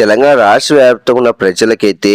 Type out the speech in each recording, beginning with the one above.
తెలంగాణ రాష్ట్ర వ్యాప్తంగా ఉన్న ప్రజలకైతే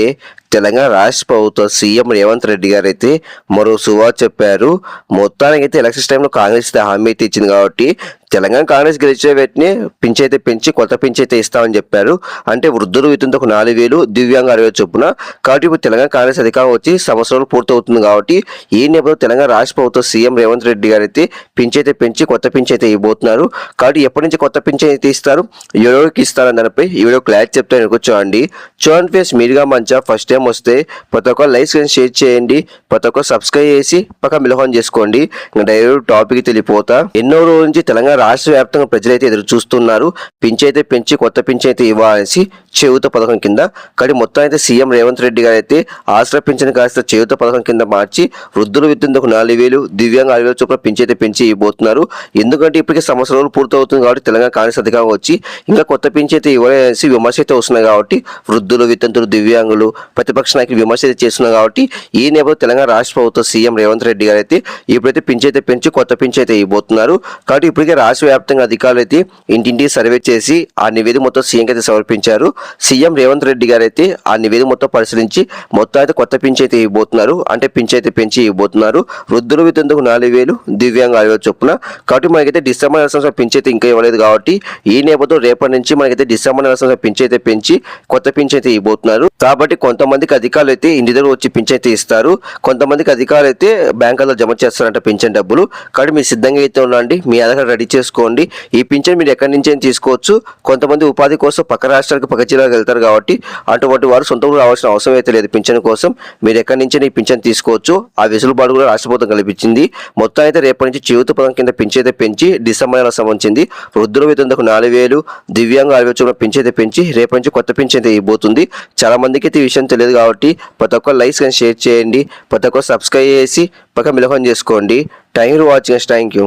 తెలంగాణ రాష్ట్ర ప్రభుత్వ సీఎం రేవంత్ రెడ్డి గారు అయితే మరో సువా చెప్పారు. మొత్తానికి అయితే ఎలక్షన్స్ టైంలో కాంగ్రెస్ అయితే హామీ అయితే ఇచ్చింది కాబట్టి తెలంగాణ కాంగ్రెస్ గెలిచే వెంటనే పింఛ్ అయితే పెంచి కొత్త పింఛ్ అయితే ఇస్తామని చెప్పారు. అంటే వృద్ధులు వితంతో ఒక నాలుగు వేలు దివ్యాంగ అరవై చొప్పున. కాబట్టి ఇప్పుడు తెలంగాణ కాంగ్రెస్ అధికారం వచ్చి సంవత్సరాలు పూర్తవుతుంది కాబట్టి ఈ నేపథ్యంలో తెలంగాణ రాష్ట్ర ప్రభుత్వ సీఎం రేవంత్ రెడ్డి గారు అయితే పింఛ్ అయితే పెంచి కొత్త పింఛ్ అయితే ఇవ్వబోతున్నారు. కాబట్టి ఎప్పటి నుంచి కొత్త పింఛన్ అయితే ఇస్తారు? ఎవరికి ఇస్తారని దానిపై ఈ వీడియో క్లారిటీ చెప్తాను చూడండి చూడండి ఫేస్ మీరుగా మంచిగా ఫస్ట్ టైం వస్తే ప్రతి ఒక్క లైక్ షేర్ చేయండి. ప్రతి ఒక్క సబ్స్క్రైబ్ చేసి పక్క మిలహం చేసుకోండి. ఇంకా డైరెక్ట్ టాపిక్ తెలియపోతా ఎన్నో రోజుల నుంచి తెలంగాణ రాష్ట్ర వ్యాప్తంగా ప్రజలైతే ఎదురు చూస్తున్నారు. పింఛైతే అయితే పెంచి కొత్త పింఛైతే అయితే ఇవ్వాలనేసి చేయూత పథకం కింద. కానీ మొత్తం అయితే సీఎం రేవంత్ రెడ్డి గారు అయితే ఆశ్రయ పింఛన్ కాస్త చేయూత పథకం కింద మార్చి వృద్ధులు విద్యుందుకు నాలుగు వేలు దివ్యాంగ ఆరు వేలు చొప్పున పింఛైతే అయితే పెంచి ఇవ్వబోతున్నారు. ఎందుకంటే ఇప్పటికే సంవత్సరాలు పూర్తవుతుంది కాబట్టి తెలంగాణ కాంగ్రెస్ అధికారం వచ్చి ఇంకా కొత్త పింఛైతే అయితే ఇవ్వలేసి విమర్శ అయితే వస్తున్నాయి కాబట్టి వృద్ధులు వితంతులు దివ్యాంగులు ప్రతిపక్ష నాయకులు విమర్శ అయితే కాబట్టి ఈ నేపథ్యంలో తెలంగాణ రాష్ట్ర ప్రభుత్వ సీఎం రేవంత్ రెడ్డి గారు అయితే ఇప్పుడైతే పింఛన్ అయితే పెంచి కొత్త పింఛన్ అయితే ఇవ్వబోతున్నారు. కాబట్టి ఇప్పటికే రాష్ట్ర వ్యాప్తంగా అధికారులు అయితే ఇంటింటి సర్వే చేసి ఆ నివేదిక మొత్తం సీఎం అయితే సమర్పించారు. సీఎం రేవంత్ రెడ్డి గారు అయితే ఆ నివేదిక మొత్తం పరిశీలించి మొత్తం అయితే కొత్త పింఛన్ అయితే ఇవ్వబోతున్నారు. అంటే పింఛన్ అయితే పెంచి ఇవ్వబోతున్నారు. వృద్ధులు వితంతుకు నాలుగు వేలు దివ్యాంగ ఆరు వేలు చొప్పున. కాబట్టి మనకైతే డిసెంబర్ నెల సంవత్సరం పింఛన్ అయితే ఇంకా ఇవ్వలేదు కాబట్టి ఈ నేపథ్యంలో రేపటి నుంచి మనకైతే డిసెంబర్ నెల సంవత్సరం పింఛన్ అయితే పెంచి కొత్త పింఛన్ అయితే ఇవ్వబోతున్నారు. కాబట్టి కొంతమందికి అధికారులు అయితే ఇంటి దగ్గర వచ్చి పింఛన్ అయితే ఇస్తారు. కొంతమందికి అధికారులు అయితే బ్యాంకుల్లో జమ చేస్తారంట పింఛన్ డబ్బులు. కాబట్టి మీరు సిద్ధంగా అయితే ఉండండి. మీ ఆధార్ రెడీ చేసుకోండి. ఈ పింఛన్ మీరు ఎక్కడి నుంచి తీసుకోవచ్చు. కొంతమంది ఉపాధి కోసం పక్క రాష్ట్రాలకు పక్క జిల్లాలకు వెళ్తారు కాబట్టి అటువంటి వారు సొంత ఊరు రావాల్సిన అవసరం అయితే లేదు పింఛన్ కోసం. మీరు ఎక్కడి నుంచి ఈ పింఛన్ తీసుకోవచ్చు. ఆ వెసులుబాటు కూడా రాష్ట్ర ప్రభుత్వం కల్పించింది. మొత్తం అయితే రేపటి నుంచి జీవిత పదం కింద పింఛన్ అయితే పెంచి డిసెంబర్ నెల సంబంధించింది. వృద్ధుల వేతనకు నాలుగు వేలు దివ్యాంగ ఆరు వేలు పెంచి పింఛన్ అయితే పెంచి రేపటి నుంచి కొత్త పింఛన్ అయితే ఇవ్వబోతుంది. చాలా మందికి అయితే ఈ విషయం తెలియదు కాబట్టి ప్రతి ఒక్క లైక్స్ కానీ షేర్ చేయండి. ప్రతి ఒక్క సబ్స్క్రైబ్ చేసి పక్క మిలహం చేసుకోండి. Thank you watching thank you.